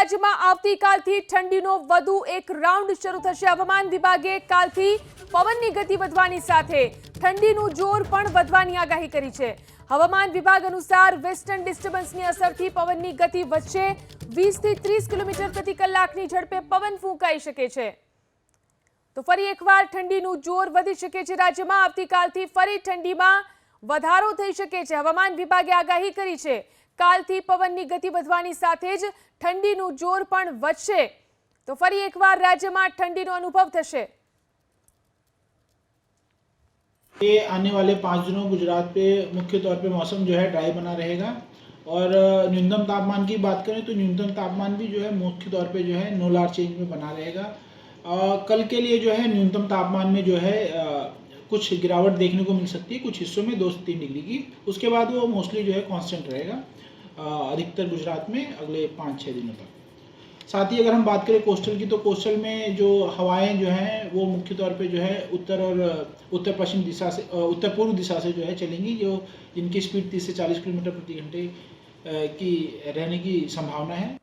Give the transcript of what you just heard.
રાજ્યમાં આવતીકાલથી ઠંડીનો વધુ એક રાઉન્ડ શરૂ થશે. હવામાન વિભાગે કાલથી પવનની ગતિ વધવાની સાથે ઠંડીનું જોર પણ વધવાની આગાહી કરી છે. હવામાન વિભાગ અનુસાર વેસ્ટર્ન ડિસ્ટર્બન્સની અસરથી પવનની ગતિ વધશે. વીસથી ત્રીસ કિલોમીટર પ્રતિ કલાકની ઝડપે પવન ફૂંકાઈ શકે છે. તો ફરી એકવાર ઠંડીનું જોર વધી શકે છે. રાજ્યમાં આવતીકાલથી ફરી ઠંડીમાં વધારો થઈ શકે છે. હવામાન વિભાગે આગાહી કરી છે કાલથી પવનની ગતિ વધવાની સાથે જ ઠંડીનું જોર પણ વધશે તો ફરી એકવાર રાજ્યમાં ઠંડીનો અનુભવ થશે ये आने वाले पाँच दिनों गुजरात पे मुख्य तौर पे मौसम जो है ड्राई बना रहेगा और अ, न्यूनतम तापमान की बात करें तो न्यूनतम तापमान भी जो है मुख्य तौर पे जो है नो लार चेंज में बना रहेगा अ, कल के लिए जो है न्यूनतम तापमान में जो है अ, कुछ गिरावट देखने को मिल सकती है कुछ हिस्सों में दो से तीन डिग्री की उसके बाद वो मोस्टली जो है कांस्टेंट रहेगा अ, अधिकतर गुजरात में अगले पाँच छः दिनों तक। साथ ही अगर हम बात करें कोस्टल की तो कोस्टल में जो हवाएँ जो हैं, वो मुख्य तौर पे जो है उत्तर और उत्तर पश्चिम दिशा से उत्तर पूर्व दिशा से जो है चलेंगी, जो जिनकी स्पीड 30 से 40 किलोमीटर प्रति घंटे की रहने की संभावना है।